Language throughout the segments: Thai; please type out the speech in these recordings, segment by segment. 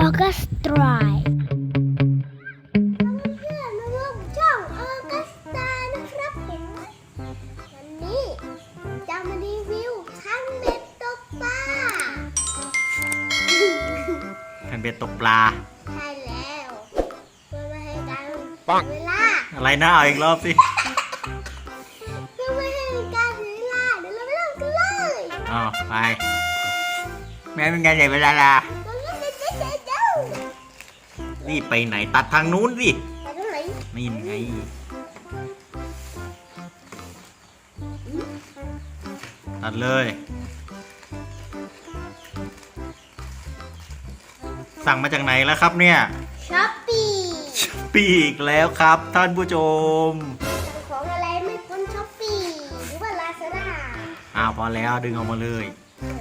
ออกัสตรายเพื่อนมาร่วมช่องออกัสตานะครับผมวันนี้จะมารีวิวคันเบ็ดตกปลาคันเบ็ดตกปลา ใช่แล้วเพื่อไม่ให้การปังเสียเวลา อะไรนะเอาอีกรอบสิเพื่อไม่ให้การเสียเวลาเดี๋ยวเราไปเริ่มกันเลย อ๋อไป แม่เป็นไงใหญ่เวลาลา รีบไปไหนตัดทางนู้นสิไปตรงไหนนี่ไงตัดเลย สั่งมาจากไหนแล้วครับเนี่ยช้อปปี้ปีกแล้วครับ ท่านผู้ชม สั่งของอะไรไม่พ้นช้อปปี้หรือว่าลาซาด้าอ้าวพอแล้วดึงออกมาเลย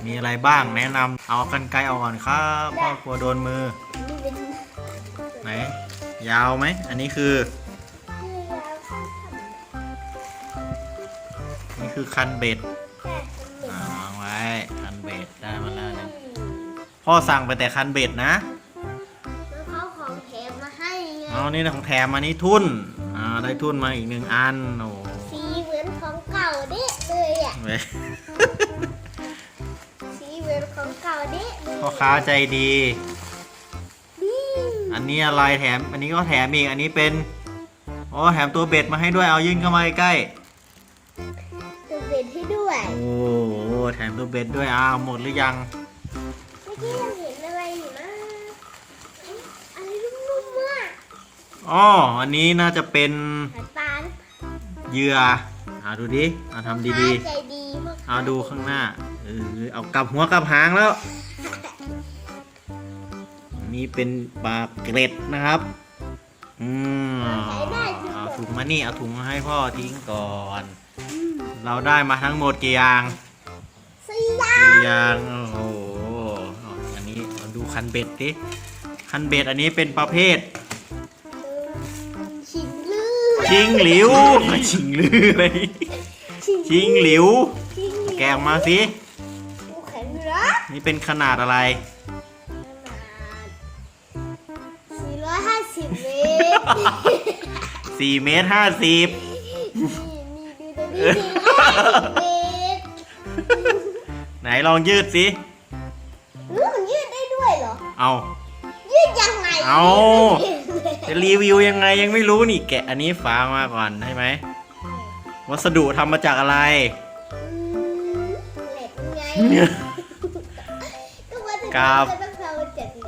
มีอะไรบ้างแนะนำเอากันไกลเอาก่อนครับพ่อกลัวโดนมือนี่เป็น ไหน ยาวไหม อันนี้คือ นี่คือคันเบ็ดอ่าวางไว้คันเบ็ดได้มาแล้วหนึ่งพ่อสั่งไปแต่คันเบ็ดนะแล้วเขาของแถมมาให้ไงเอานี่ของแถมมานี่ทุนอ่าได้ทุนมาอีกหนึ่งอันโอ้โหสีเหมือนของเก่าเด๊ะเลยอะเว้ยสีเหมือนของเก่าเด๊ะเลยพ่อค้าใจดีนี่ อันนี้อะไรแถม อันนี้ก็แถมอีก อันนี้เป็นอ๋อแถมตัวเบ็ดมาให้ด้วย เอายื่นเข้ามาใกล้ตัวเบ็ดให้ด้วยๆ โอ้โหแถมตัวเบ็ดด้วย อ้าวหมดหรือยัง เมื่อกี้เราเห็นอะไรอยู่นะเอ๊ะอะไรนุ่มๆอะอ๋อ อันนี้น่าจะเป็นหาปลาหรือเหยื่อเอาดูดิเอาทำดีปลาใจดีมากๆเอาดูข้างหน้า เออ เอากลับหัวกลับหางแล้วอั นนี้เป็นปลาเกร็ดนะครับอืมใช้ได้จริงเอาเหรอถุงมานี่เอาถุงมาให้พ่อทิ้งก่อน เราได้มาทั้งหมดกี่อย่างสี่อยาสี่งอย่างโอ้โหอันนี้มาดูคันเบ็ดดิคันเบ็ดอันนี้เป็นประเภทชิงลือชิงหลิวชิงลือเลยชิงหลิวชิงแกะออกมาสิดูแข็งรักนี่เป็นขนาดอะไร ตร4เมตรห้าสิบไหนลองยืดสิเออมันยืดได้ด้วยเหรอ เอายืดยังไง เอาจะรีวิวยังไงยังไม่รู้นี่แกะอันนี้ฝามาก่อนใช่ไหม วัสดุทำมาจากอะไรเหล็กไงกาจะกราฟกเหล็กไง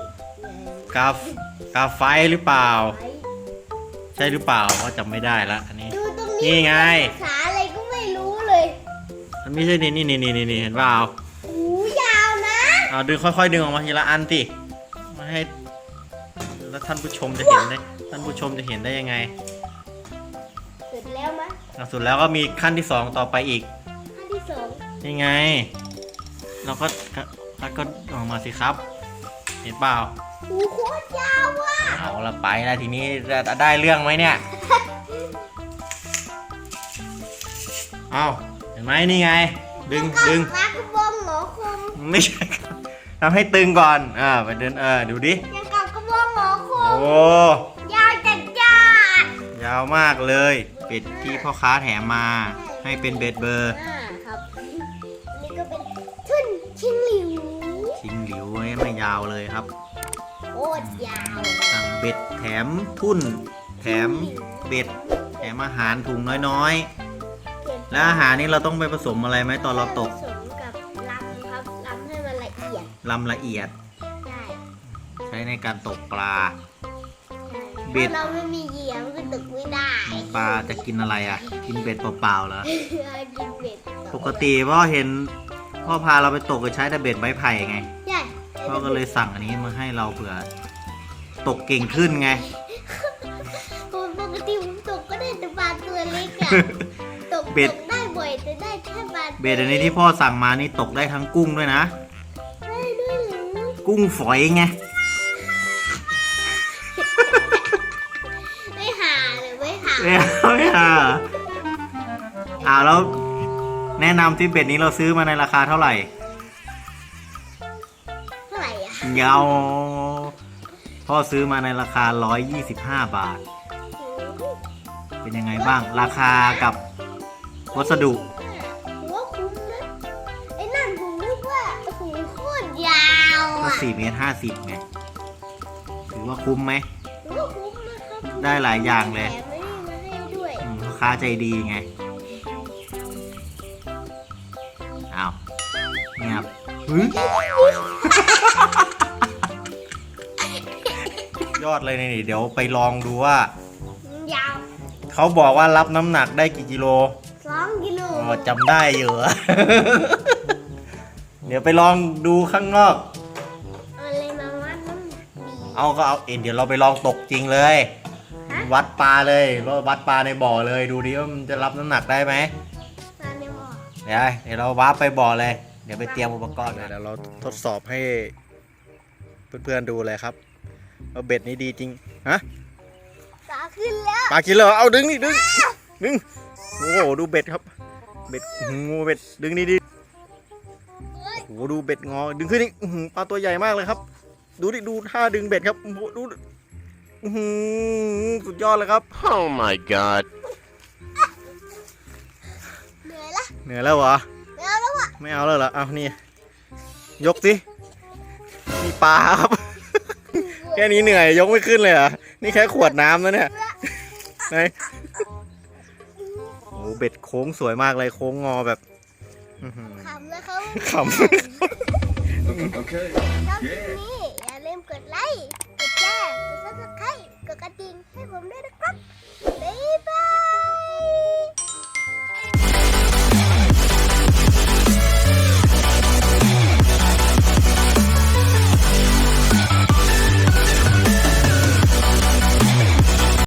กาฟไฟหรือเปล่า ช่หรือเปล่าว่าจำไม่ได้ละอันนี้ ดูตรงนี่นี้ไง ภาษาอะไรก็ไม่รู้เลยมันไม่ใช่นี่นี่นี่นี่นี่เห็นเปล่าหูยาวนะเอาดึงค่อยๆดึงออกมาทีละอันสิมาให้ แล้วท่านผู้ชมจะเห็นได้ท่านผู้ชมจะเห็นได้ยังไงเสร็จแล้วมะอะสุดแล้วก็มีขั้นที่สองต่อไปอีก ขั้นที่สองนี่ไง เราก็คัดก็ออกมาสิครับ เห็นเปล่า หูโคตรยาวว่ะ เอาละไปแล้วทีนี้จะได้เรื่องไหมเนี่ย เอาเห็นไหมนี่ไง ดึงดึงปลากระบองหมอคมไม่ใช่ครับทำให้ตึงก่อนเออไปเดินเออดูดิยังกับกระบองหมอคมโอ้ยาวจัดจ้านยาวมากเลยเป็ดที่พ่อค้าแถมมาให้เป็นเบ็ดเบอร์อ่าครับอันนี่ก็เป็นทุนชิงหลิวชิงหลิวไม่ยาวเลยครับโค ตรยาวสั่งเบ็ดแถมทุ่น แถมเบ็ด แถมอาหารถุงน้อยๆ แล้วอาหารนี้เราต้องไปผสมอะไรไหมตอนเราตกผสมกับลำครับลำให้มันละเอียดลำละเอียด ใช่ใช้ในการตกปลาใช่เบ็ด ถ้าเราไม่มีเหยียมก็ตกไม่ได้ปลาจะกินอะไรอะ กินเบ็ดเปล่าๆเหรอกินเบ็ดปกติพ่อเห็นพ่อพาเราไปตกก็ใช้แต่เบ็ดไม้ไผ่ไง ใช่พ่อก็เลยสั่งอันนี้มาให้เราเผื่อ ตกเก่งขึ้นไง ผมปกติผมตกก็ได้แต่ปลาตัวเล็กอะตกเบ็ด ตกได้บ่อยแต่ได้แค่ปลาเบ็ดอันนี้ที่พ่อสั่งมานี่ตกได้ทั้งกุ้งด้วยนะ ได้ด้วยเหรือกุ้งฝอยไง ไม่หาเลยไม่หาไม่เอาไม่เอาอ้าวแล้วแนะนำที่เบ็ดนี้เราซื้อมาในราคาเท่าไหร่เท่าไหร่อะ เงา พ่อซื้อมาในราคา 125 บาท เป็นยังไงบ้าง ราคากับวัสดุถือว่าคุ้มนะไอ้นั่นผมนึกว่าโอ้โหโคตรยาวก็อะ4เมตร50ไงถือว่าคุ้มไหมถือว่าคุ้มนะครับได้หลายอย่างเลย แถมไม่ได้มาให้ด้วยอืมลูกค้าใจดีไง อ้าวเงียบหึ ยอดเลยนี่เดี๋ยวไปลองดูว่า ยาวเขาบอกว่ารับน้ำหนักได้กี่กิโลสองกิโลอ๋อจำได้อยู่ เดี๋ยวไปลองดูข้างนอก เอาอะไรมาวัดน้ำหนักดีเอาก็เอาเอ็นเดี๋ยวเราไปลองตกจริงเลย ฮะวัดปลาเลยวัดปลาในบ่อเลยดูดิว่ามันจะรับน้ำหนักได้ไหมมาในหม้อเดี๋ยวเดี๋ยวเราวาร์ปไปบ่อเลย เดี๋ยวไปเตรียมอุปกรณ์เดี๋ยวเราทดสอบให้เพื่อนๆดูเลยครับ ว่าเบ็ดนี้ดีจริง ฮะตาขึ้นแล้วปลากินเลยเหรอเอาดึงนี่ดึง ดึง โอ้โหดูเบ็ดครับ เบ็ดงูเบ็ดดึงนี่ดิเฮ้ยโอ้โหดูเบ็ดงอ ดึงขึ้นนี่อื้อหือปลาตัวใหญ่มากเลยครับ ดูดิดูท่าดึงเบ็ดครับโอ้โหดูอื้อหือสุดยอดเลยครับ Oh my god. เหนื่อยละเหนื่อยแล้วเหรอไม่เอาแล้วอะไม่เอาแล้วเหรอเอานี่ ยกสินี่ปลาครับ แค่นี้เหนื่อยยกไม่ขึ้นเลยเหรอ นี่แค่ขวดน้ำนะเนี่ยไหนโอ้โหเบ็ดโค้งสวยมากเลยโค้งงอแบบอื้อหือขำเลยเขาขำ Okay. ชอบคลิปนี้อย่าลืมกดไลค์ กดแชร์ กดซับสไครต์กดกระดิ่งให้ผมด้วยนะครับบ๊ายบาย